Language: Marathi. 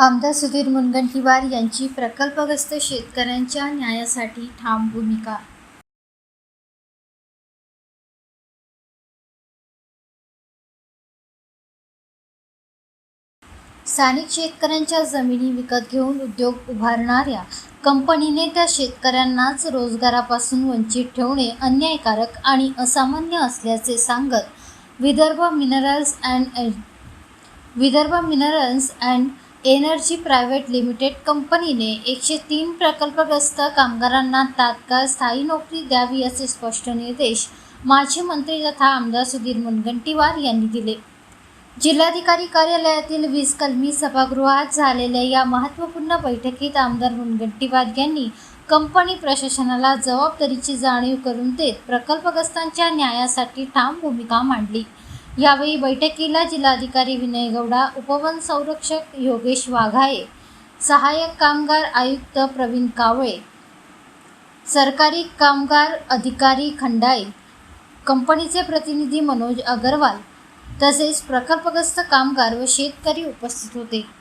आमदार सुधीर मुनगंटीवार यांची प्रकल्पग्रस्त शेतकऱ्यांच्या न्यायासाठी ठाम भूमिका. स्थानिक शेतकऱ्यांच्या जमिनी विकत घेऊन उद्योग उभारणाऱ्या कंपनीने त्या शेतकऱ्यांनाच रोजगारापासून वंचित ठेवणे अन्यायकारक आणि असामान्य असल्याचे सांगत Vidarbha minerals and Vidarbha minerals and energy private limited कंपनीने एकशे तीन प्रकल्पग्रस्त कामगारांना तात्काळ स्थायी नोकरी द्यावी असे स्पष्ट निर्देश माजी मंत्री तथा आमदार सुधीर मुनगंटीवार यांनी दिले. जिल्हाधिकारी कार्यालयातील वीज कलमी सभागृहात झालेल्या या महत्त्वपूर्ण बैठकीत आमदार मुनगंटीवार यांनी कंपनी प्रशासनाला जबाबदारीची जाणीव करून देत प्रकल्पग्रस्तांच्या न्यायासाठी ठाम भूमिका मांडली. यावेळी बैठकीला जिल्हाधिकारी विनय गौडा उपवन संरक्षक योगेश वाघाळे सहाय्यक कामगार आयुक्त प्रवीण कावळे सरकारी कामगार अधिकारी खंडाळे कंपनीचे प्रतिनिधी मनोज अगरवाल तसेच प्रकल्पग्रस्त कामगार व शेतकरी उपस्थित होते.